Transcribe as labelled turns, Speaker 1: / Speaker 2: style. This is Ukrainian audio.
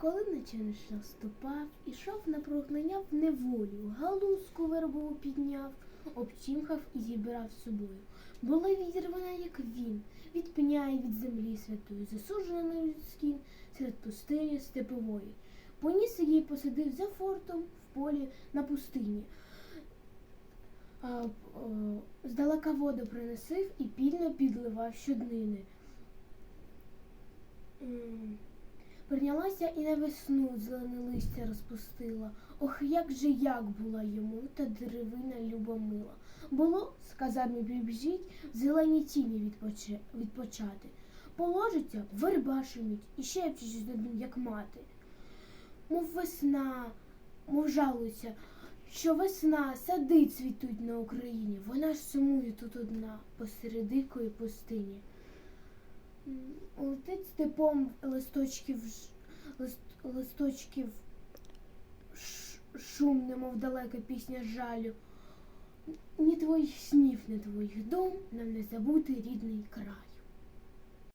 Speaker 1: Коли начиниш наступав, ішов на прогнання в неволю, галузку вербову підняв, обчимхав і зібрав з собою. Була відірвана, як він, від пня і від землі святої, засуджена на серед пустині степової. Поніс її посадив за фортом в полі на пустині. О, здалека воду приносив і пільно підливав щоднини. Прийнялася і на весну зелене листя розпустила. Ох, як же як була йому та деревина любомила. Було, сказав мій прибіжіть, в зеленій тіні відпочати. Положиться, верба шумить і шепче щось над ним, як мати. Мов весна, мов жалується, що весна, сади цвітуть на Україні. Вона ж сумує тут одна, посеред дикої пустині. Летить степом листочків, лист, листочків шум, немов далека пісня жалю. Ні твоїх снів, ні твоїх дум нам не забути рідний край.